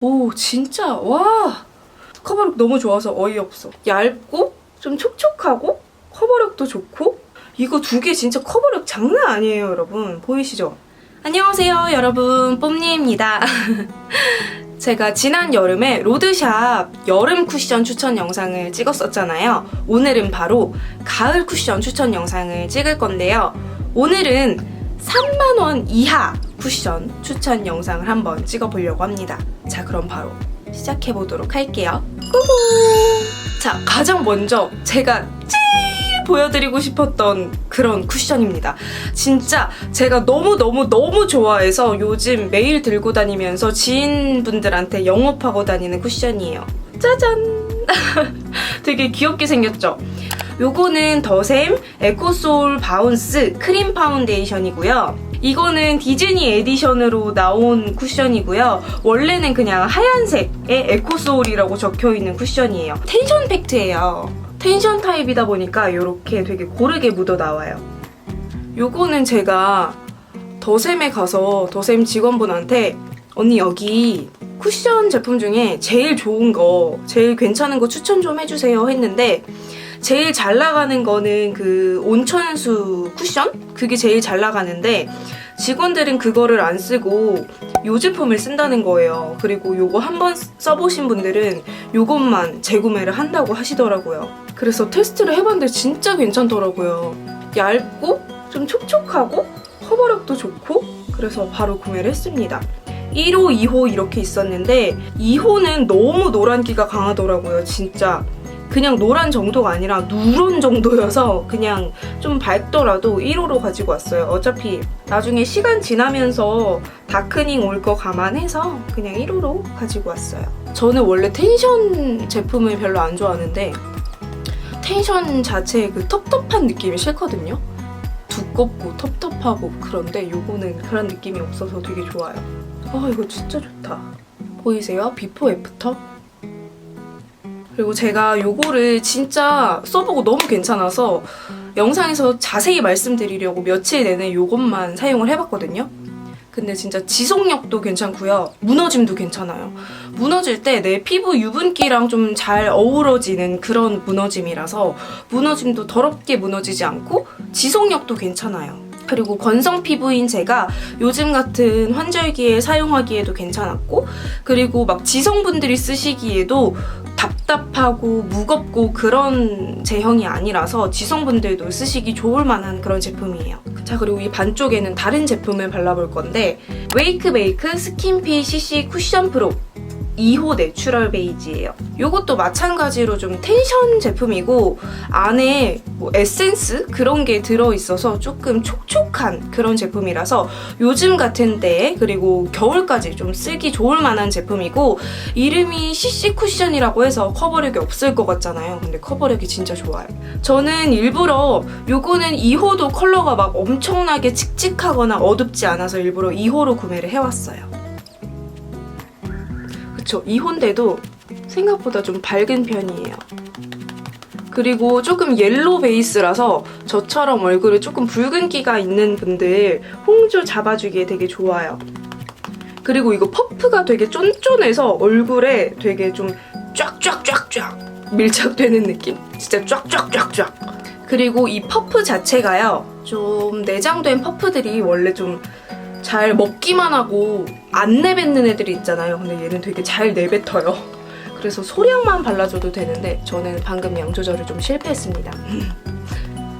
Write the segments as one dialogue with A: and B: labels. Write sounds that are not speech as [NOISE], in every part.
A: 오 진짜? 와! 커버력 너무 좋아서 어이없어. 얇고 좀 촉촉하고 커버력도 좋고. 이거 두 개 진짜 커버력 장난 아니에요 여러분. 보이시죠? 안녕하세요 여러분. 뽐니입니다. [LAUGHS] 제가 지난 여름에 로드샵 여름 쿠션 추천 영상을 찍었었잖아요. 오늘은 바로 가을 쿠션 추천 영상을 찍을 건데요. 오늘은 3만원 이하 쿠션 추천 영상을 한번 찍어보려고 합니다. 자, 그럼 바로 시작해 보도록 할게요. 꾸구! 자, 가장 먼저 제가 제일 보여드리고 싶었던 그런 쿠션입니다. 진짜 제가 너무너무너무 좋아해서 요즘 매일 들고 다니면서 지인분들한테 영업하고 다니는 쿠션이에요. 짜잔! [LAUGHS] 되게 귀엽게 생겼죠? 요거는 더샘 에코소울 바운스 크림 파운데이션이고요. 이거는 디즈니 에디션으로 나온 쿠션이고요. 원래는 그냥 하얀색의 에코소울이라고 적혀 있는 쿠션이에요. 텐션 팩트예요. 텐션 타입이다 보니까 이렇게 되게 고르게 묻어 나와요. 요거는 제가 더샘에 가서 더샘 직원분한테 언니 여기 쿠션 제품 중에 제일 좋은 거, 제일 괜찮은 거 추천 좀 해주세요 했는데 제일 잘 나가는 거는 그 온천수 쿠션? 그게 제일 잘 나가는데 직원들은 그거를 안 쓰고 요 제품을 쓴다는 거예요. 그리고 요거 한번 써보신 분들은 요것만 재구매를 한다고 하시더라고요. 그래서 테스트를 해봤는데 진짜 괜찮더라고요. 얇고 좀 촉촉하고 커버력도 좋고 그래서 바로 구매를 했습니다. 1호, 2호 이렇게 있었는데 2호는 너무 노란기가 강하더라고요. 진짜 그냥 노란 정도가 아니라 누런 정도여서 그냥 좀 밝더라도 1호로 가지고 왔어요. 어차피 나중에 시간 지나면서 다크닝 올 거 감안해서 그냥 1호로 가지고 왔어요. 저는 원래 텐션 제품을 별로 안 좋아하는데 텐션 자체의 그 텁텁한 느낌이 싫거든요. 두껍고 텁텁하고 그런데 요거는 그런 느낌이 없어서 되게 좋아요. 아 이거 진짜 좋다. 보이세요? 비포 애프터? 그리고 제가 요거를 진짜 써보고 너무 괜찮아서 영상에서 자세히 말씀드리려고 며칠 내내 요것만 사용을 해봤거든요. 근데 진짜 지속력도 괜찮고요. 무너짐도 괜찮아요. 무너질 때 내 피부 유분기랑 좀 잘 어우러지는 그런 무너짐이라서 무너짐도 더럽게 무너지지 않고 지속력도 괜찮아요. 그리고 건성 피부인 제가 요즘 같은 환절기에 사용하기에도 괜찮았고 그리고 막 지성분들이 쓰시기에도 답답하고 무겁고 그런 제형이 아니라서 지성분들도 쓰시기 좋을 만한 그런 제품이에요. 자 그리고 이 반쪽에는 다른 제품을 발라볼 건데 웨이크메이크 스킨피 CC 쿠션 프로 2호 내추럴 베이지예요. 이것도 마찬가지로 좀 텐션 제품이고 안에 뭐 에센스 그런 게 들어 있어서 조금 촉촉한 그런 제품이라서 요즘 같은 때에 그리고 겨울까지 좀 쓰기 좋을 만한 제품이고 이름이 CC 쿠션이라고 해서 커버력이 없을 것 같잖아요. 근데 커버력이 진짜 좋아요. 저는 일부러 요거는 2호도 컬러가 막 엄청나게 칙칙하거나 어둡지 않아서 일부러 2호로 구매를 해왔어요. 그쵸 2호인데도 생각보다 좀 밝은 편이에요. 그리고 조금 옐로 베이스라서 저처럼 얼굴에 조금 붉은기가 있는 분들 홍조 잡아주기에 되게 좋아요. 그리고 이거 퍼프가 되게 쫀쫀해서 얼굴에 되게 좀 쫙쫙쫙쫙 밀착되는 느낌? 진짜 쫙쫙쫙쫙. 그리고 이 퍼프 자체가요, 좀 내장된 퍼프들이 원래 좀 잘 먹기만 하고 안 내뱉는 애들이 있잖아요. 근데 얘는 되게 잘 내뱉어요. 그래서 소량만 발라줘도 되는데 저는 방금 양 조절을 좀 실패했습니다. [LAUGHS]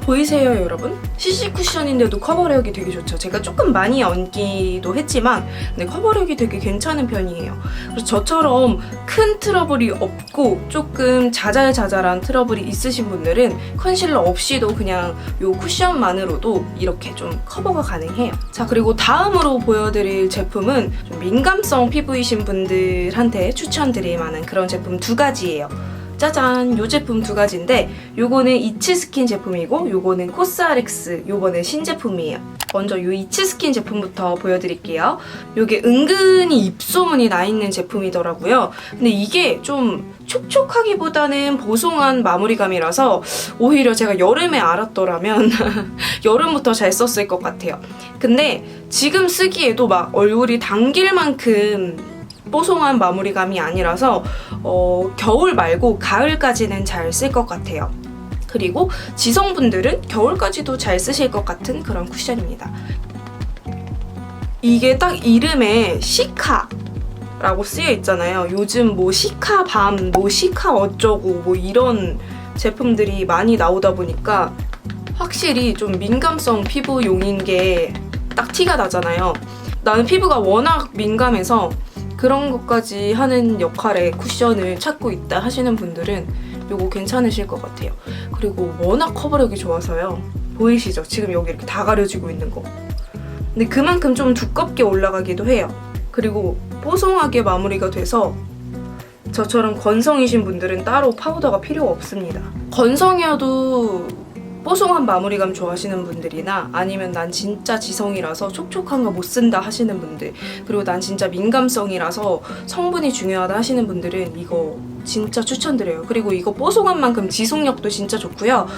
A: 보이세요, 여러분? CC 쿠션인데도 커버력이 되게 좋죠. 제가 조금 많이 얹기도 했지만 근데 커버력이 되게 괜찮은 편이에요. 그래서 저처럼 큰 트러블이 없고 조금 자잘자잘한 트러블이 있으신 분들은 컨실러 없이도 그냥 요 쿠션만으로도 이렇게 좀 커버가 가능해요. 자, 그리고 다음으로 보여드릴 제품은 좀 민감성 피부이신 분들한테 추천드릴 만한 그런 제품 두 가지예요. 짜잔 요 제품 두 가지인데 요거는 이치스킨 제품이고 요거는 코스알엑스 요번에 신제품이에요. 먼저 요 이치스킨 제품부터 보여드릴게요. 요게 은근히 입소문이 나 있는 제품이더라고요. 근데 이게 좀 촉촉하기보다는 보송한 마무리감이라서 오히려 제가 여름에 알았더라면 [LAUGHS] 여름부터 잘 썼을 것 같아요. 근데 지금 쓰기에도 막 얼굴이 당길 만큼 뽀송한 마무리감이 아니라서 어, 겨울 말고 가을까지는 잘 쓸 것 같아요. 그리고 지성분들은 겨울까지도 잘 쓰실 것 같은 그런 쿠션입니다. 이게 딱 이름에 시카 라고 쓰여 있잖아요. 요즘 뭐 시카 밤, 뭐 시카 어쩌고 뭐 이런 제품들이 많이 나오다 보니까 확실히 좀 민감성 피부용인 게 딱 티가 나잖아요. 나는 피부가 워낙 민감해서 그런 것까지 하는 역할의 쿠션을 찾고 있다 하시는 분들은 요거 괜찮으실 것 같아요. 그리고 워낙 커버력이 좋아서요. 보이시죠? 지금 여기 이렇게 다 가려지고 있는 거. 근데 그만큼 좀 두껍게 올라가기도 해요. 그리고 뽀송하게 마무리가 돼서 저처럼 건성이신 분들은 따로 파우더가 필요가 없습니다. 건성이어도 뽀송한 마무리감 좋아하시는 분들이나 아니면 난 진짜 지성이라서 촉촉한 거 못 쓴다 하시는 분들 그리고 난 진짜 민감성이라서 성분이 중요하다 하시는 분들은 이거 진짜 추천드려요. 그리고 이거 뽀송한 만큼 지속력도 진짜 좋고요.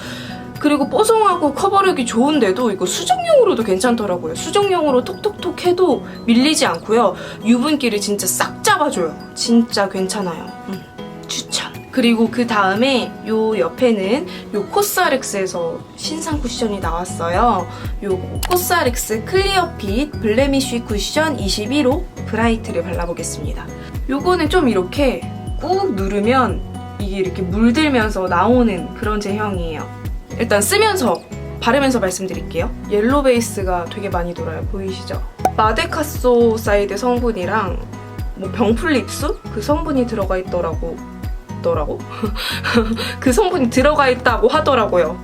A: 그리고 뽀송하고 커버력이 좋은데도 이거 수정용으로도 괜찮더라고요. 수정용으로 톡톡톡 해도 밀리지 않고요. 유분기를 진짜 싹 잡아줘요. 진짜 괜찮아요. 음, 추천. 그리고 그 다음에 요 옆에는 요 코스알엑스에서 신상 쿠션이 나왔어요. 요 코스알엑스 클리어 핏 블레미쉬 쿠션 21호 브라이트를 발라보겠습니다. 요거는 좀 이렇게 꾹 누르면 이게 이렇게 물들면서 나오는 그런 제형이에요. 일단 쓰면서 바르면서 말씀드릴게요. 옐로 베이스가 되게 많이 돌아요. 보이시죠? 마데카소 사이드 성분이랑 뭐 병풀 립수 그 성분이 들어가 있더라고. 있더라고. [LAUGHS] 그 성분이 들어가 있다고 하더라고요.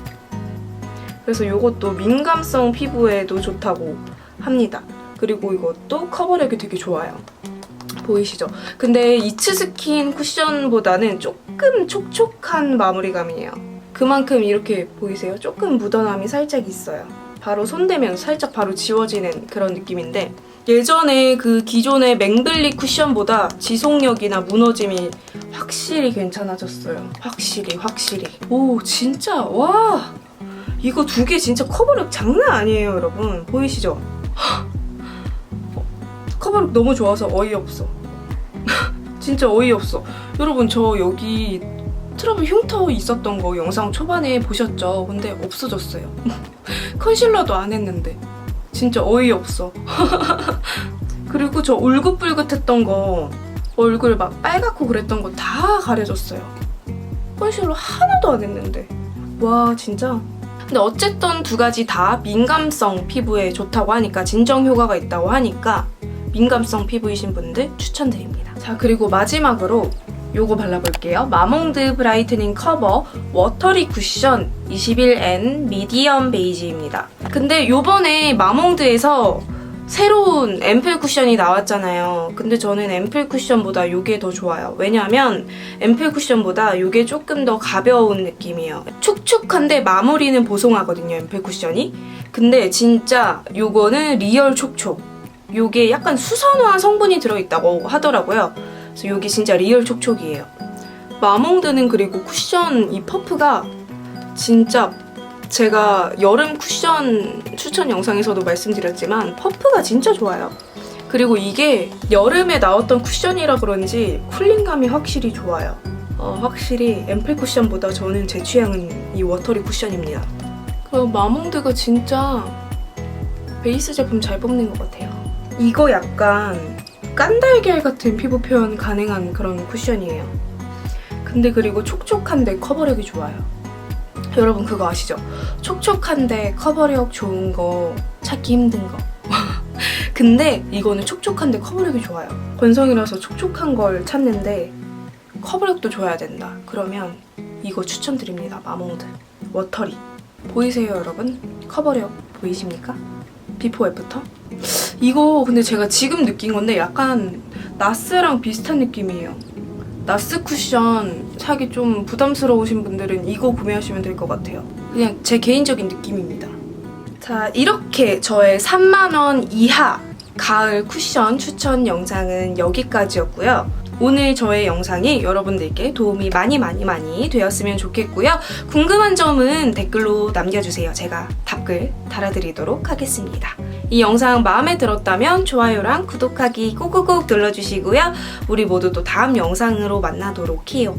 A: 그래서 이것도 민감성 피부에도 좋다고 합니다. 그리고 이것도 커버력이 되게 좋아요. 보이시죠? 근데 이츠스킨 쿠션보다는 조금 촉촉한 마무리감이에요. 그만큼 이렇게 보이세요? 조금 묻어남이 살짝 있어요. 바로 손대면 살짝 바로 지워지는 그런 느낌인데 예전에 그 기존의 맹블리 쿠션보다 지속력이나 무너짐이 확실히 괜찮아졌어요. 확실히 확실히. 오 진짜 와 이거 두 개 진짜 커버력 장난 아니에요 여러분 보이시죠? 커버력 너무 좋아서 어이없어. [LAUGHS] 진짜 어이없어. 여러분 저 여기 트러블 흉터 있었던 거 영상 초반에 보셨죠? 근데 없어졌어요. [LAUGHS] 컨실러도 안 했는데. 진짜 어이없어. [LAUGHS] 그리고 저 울긋불긋했던 거 얼굴 막 빨갛고 그랬던 거 다 가려졌어요. 컨실러 하나도 안 했는데. 와 진짜. 근데 어쨌든 두 가지 다 민감성 피부에 좋다고 하니까 진정 효과가 있다고 하니까 민감성 피부이신 분들 추천드립니다. 자 그리고 마지막으로 요거 발라볼게요. 마몽드 브라이트닝 커버 워터리 쿠션 21N 미디엄 베이지입니다. 근데 요번에 마몽드에서 새로운 앰플 쿠션이 나왔잖아요. 근데 저는 앰플 쿠션보다 요게 더 좋아요. 왜냐면 앰플 쿠션보다 요게 조금 더 가벼운 느낌이에요. 촉촉한데 마무리는 보송하거든요, 앰플 쿠션이. 근데 진짜 요거는 리얼 촉촉. 요게 약간 수선화 성분이 들어있다고 하더라고요. 그래서 요게 진짜 리얼 촉촉이에요. 마몽드는 그리고 쿠션 이 퍼프가 진짜 제가 여름 쿠션 추천 영상에서도 말씀드렸지만 퍼프가 진짜 좋아요. 그리고 이게 여름에 나왔던 쿠션이라 그런지 쿨링감이 확실히 좋아요. 어, 확실히 앰플 쿠션보다 저는 제 취향은 이 워터리 쿠션입니다. 그 마몽드가 진짜 베이스 제품 잘 뽑는 것 같아요. 이거 약간 깐달걀 같은 피부 표현 가능한 그런 쿠션이에요. 근데 그리고 촉촉한데 커버력이 좋아요. 여러분 그거 아시죠? 촉촉한데 커버력 좋은 거 찾기 힘든 거. [LAUGHS] 근데 이거는 촉촉한데 커버력이 좋아요. 건성이라서 촉촉한 걸 찾는데 커버력도 줘야 된다. 그러면 이거 추천드립니다. 마몽드 워터리. 보이세요, 여러분? 커버력 보이십니까? 비포 애프터? 이거 근데 제가 지금 느낀 건데 약간 나스랑 비슷한 느낌이에요. 나스 쿠션 사기 좀 부담스러우신 분들은 이거 구매하시면 될 것 같아요. 그냥 제 개인적인 느낌입니다. 자, 이렇게 저의 3만원 이하 가을 쿠션 추천 영상은 여기까지였고요. 오늘 저의 영상이 여러분들께 도움이 많이 많이 많이 되었으면 좋겠고요. 궁금한 점은 댓글로 남겨주세요. 제가 답글 달아드리도록 하겠습니다. 이 영상 마음에 들었다면 좋아요랑 구독하기 꼭꼭꼭 눌러주시고요. 우리 모두 또 다음 영상으로 만나도록 해요.